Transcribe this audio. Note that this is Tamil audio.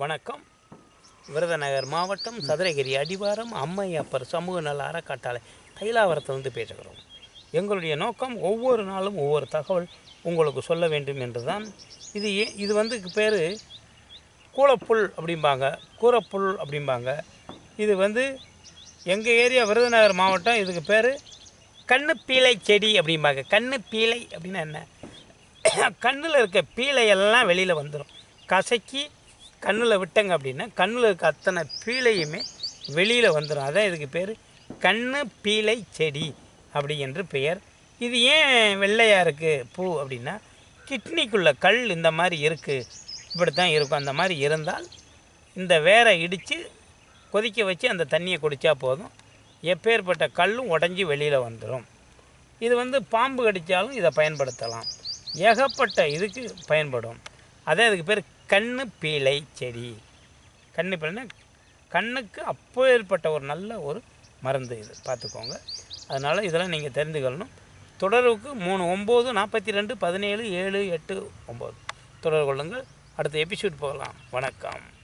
வணக்கம். விருதுநகர் மாவட்டம் சதுரகிரி அடிவாரம் அம்மையப்பர் சமூக நல அறக்கட்டளை தைலாவரத்திலிருந்து பேசுகிறோம். எங்களுடைய நோக்கம் ஒவ்வொரு நாளும் ஒவ்வொரு தகவல் உங்களுக்கு சொல்ல வேண்டும் என்று தான் இது ஏ இது வந்து பேர் கூளப்புல் அப்படிம்பாங்க கூரப்புல் அப்படிம்பாங்க. இது வந்து எங்கள் ஏரியா விருதுநகர் மாவட்டம் இதுக்கு பேர் கண்ணு பீளை செடி அப்படிம்பாங்க. கண்ணு பீலை அப்படின்னா என்ன? கண்ணில் இருக்க பீலையெல்லாம் வெளியில் வந்துடும் கசக்கி கண்ணில் விட்டங்க அப்படின்னா கண்ணில் இருக்க அத்தனை பீளையுமே வெளியில் வந்துடும் அதான் இதுக்கு பேர் கண்ணு பீளை செடி அப்படி என்று பெயர். இது ஏன் வெள்ளையாக இருக்குது பூ அப்படின்னா கிட்னிக்குள்ளே கல் இந்த மாதிரி இருக்குது இப்படி தான் இருக்கும். அந்த மாதிரி இருந்தால் இந்த வேரை இடித்து கொதிக்க வச்சு அந்த தண்ணியை குடித்தா போதும். எப்பேற்பட்ட கல்லும் உடஞ்சி வெளியில் வந்துடும் இது வந்து பாம்பு கடித்தாலும் இதை பயன்படுத்தலாம். ஏகப்பட்ட இதுக்கு பயன்படும். அதே அதுக்கு பேர் கண்ணு பீளை செடி. கண்ணு பீளைனா கண்ணுக்கு அப்போ ஏற்பட்ட ஒரு நல்ல ஒரு மருந்து இது. பார்த்துக்கோங்க. அதனால் இதெல்லாம் நீங்கள் தெரிந்துக்கொள்ளணும் தொடர்புக்கு மூணு ஒம்பது நாற்பத்தி ரெண்டு பதினேழு ஏழு எட்டு ஒம்பது. தொடர்பு கொள்ளுங்கள். அடுத்த எபிசோட் போகலாம். வணக்கம்.